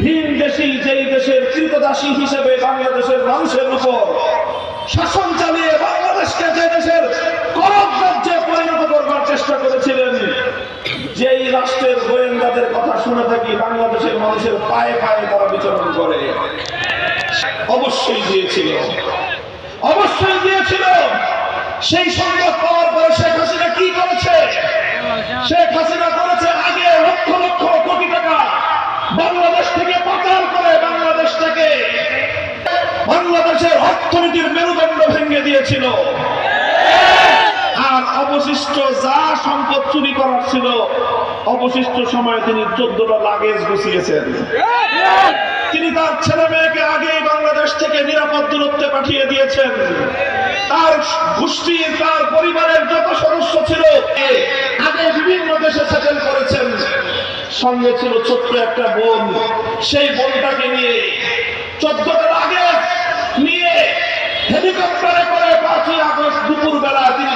ভিন দেশি যেই দেশের কৃতদাসী হিসেবে বাংলাদেশের মানুষের উপর শাসন চালিয়ে বাংলাদেশকে যে দেশের করব রাজ্যে পরিণত করবার চেষ্টা করেছিলেন যেই রাষ্ট্রের গোয়েন্দাদের কথা শুনে থাকি বাংলাদেশের মানুষের পায়ে পায়ে তারা বিচরণ করে। অবশ্যই দিয়েছিল। অবশ্যই দিয়েছিল। সেই সংবাদ পাওয়ার পরে শেখ হাসিনা কি করেছে? শেখ হাসিনা করেছে আগে লক্ষ লক্ষ কোটি টাকা বাংলাদেশ থেকে পাচার করে বাংলাদেশটাকে বাংলাদেশের অর্থনীতির মেরুদণ্ড ভেঙে দিয়েছিল আর অবশিষ্ট যা সম্পদ চুরি করার ছিল, অবশিষ্ট সময় তিনি চোদ্দটা লাগেজ গুছিয়েছেন তিনি তার ছেলে মেয়েকে আগেই বাংলাদেশ থেকে নিরাপদ দূরত্বে পাঠিয়ে দিয়েছেন। তার গোষ্ঠী, তার পরিবারের যত সদস্য ছিল আগে বিভিন্ন দেশে সেটেল করেছেন। সঙ্গে ছিল ছোট্ট একটা বোন। সেই বোনটাকে নিয়ে চোদ্দটার লাগেজ নিয়ে হেলিকপ্টারে করে পাঁচই আগস্ট দুপুর বেলা তিনি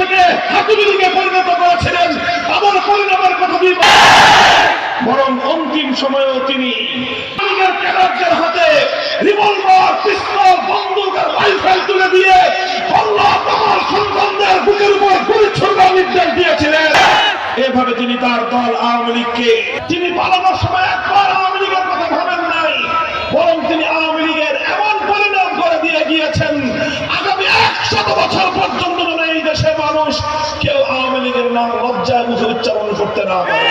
থেকে হাতুড়ি পরিণত করেছিলেন। তাদের পরিণামের কথা তিনি বরং অন্তিম সময়েও তিনি হাতে রিভলভার, পিস্তল বন্দুক আর রাইফেল তুলে দিয়ে আল্লাহ তোমার সন্তানদের বুকের উপর গুলি নির্দেশ দিয়েছিলেন। এভাবে তিনি তার দল আওয়ামী লীগকে তিনি পালানোর সময় একবার আওয়ামী লীগের কথা ভাবেন নাই, বরং তিনি আওয়ামী লীগের এমন পরিণাম করে দিয়ে গিয়েছেন, আগামী একশত বছর পর্যন্ত নাম লজ্জায় মুখে উচ্চারণ করতে না পারে।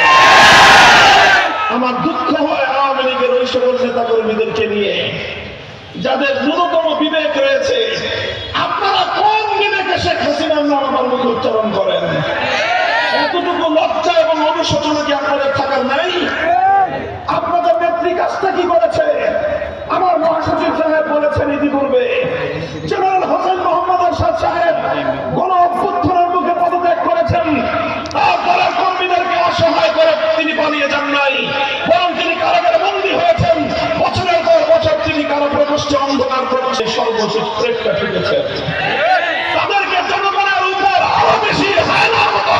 আমার দুঃখ হয় আওয়ামী লীগের ওই সকল নেতা কর্মীদেরকে নিয়ে। যাদের ন্যূনতম বিবেক রয়েছে, আপনারা কোন বিবেকে শেখ হাসিনার নাম আমার মুখে উচ্চারণ করেন এতটুকু লজ্জা এবং অনুশোচনা কি আপনাদের থাকার নাই আপনাদের নেত্রী কাজটা কি করেছে আমার মহাসচিব সাহেব বলেছেন ইতিপূর্বে জেনারেল হোসেন মোহাম্মদ এরশাদ সাহেব গণ অভ্যুত্থানের মুখে পদত্যাগ করেছেন তার দলের কর্মীদেরকে অসহায় করে তিনি পালিয়ে যান নাই বরং তিনি কারাগারে বন্দী হয়েছেন বছরের পর বছর তিনি কারও প্রকোষ্ঠে অন্ধকার প্রকোষ্ঠে সর্বশেষ প্রেটটা তাদেরকে জনগণের উপর আরও বেশি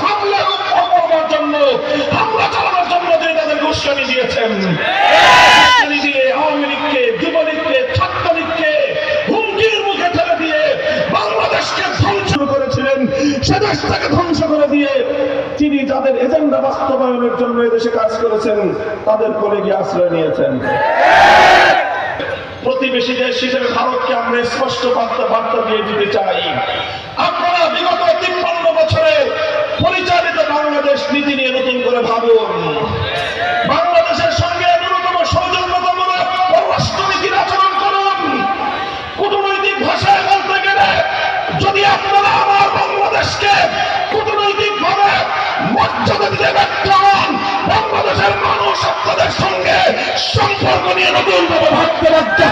হামলা জন্য, হামলা চালানোর জন্য তিনি তাদেরকে উস্কানি দিয়েছেন। দিয়ে বাংলাদেশকে ধ্বংস করেছিলেন। সে ধ্বংস করে দিয়ে তিনি যাদের এজেন্ডা বাস্তবায়নের জন্য এদেশে কাজ করেছেন, তাদের কোলে গিয়ে আশ্রয় নিয়েছেন। প্রতিবেশী দেশ হিসেবে ভারতকে আমরা স্পষ্ট বার্তা বার্তা দিয়ে দিতে চাই। আপনারা বিগত তিপ্পান্ন বছরে পরিচালিত বাংলাদেশ নীতি নিয়ে নতুন করে ভাবুন। বাংলাদেশের সঙ্গে ন্যূনতম সৌজন্যতামূলক পররাষ্ট্রনীতির আচরণ করুন। কূটনৈতিক ভাষায় বলতে গেলে, যদি আপনারা আমার বাংলাদেশকে কূটনৈতিক ভাবে মর্যাদা দিতে ব্যর্থ হন, বাংলাদেশের মানুষ আপনাদের সঙ্গে সম্পর্ক নিয়ে নতুন ভাবে ভাবতে বাধ্য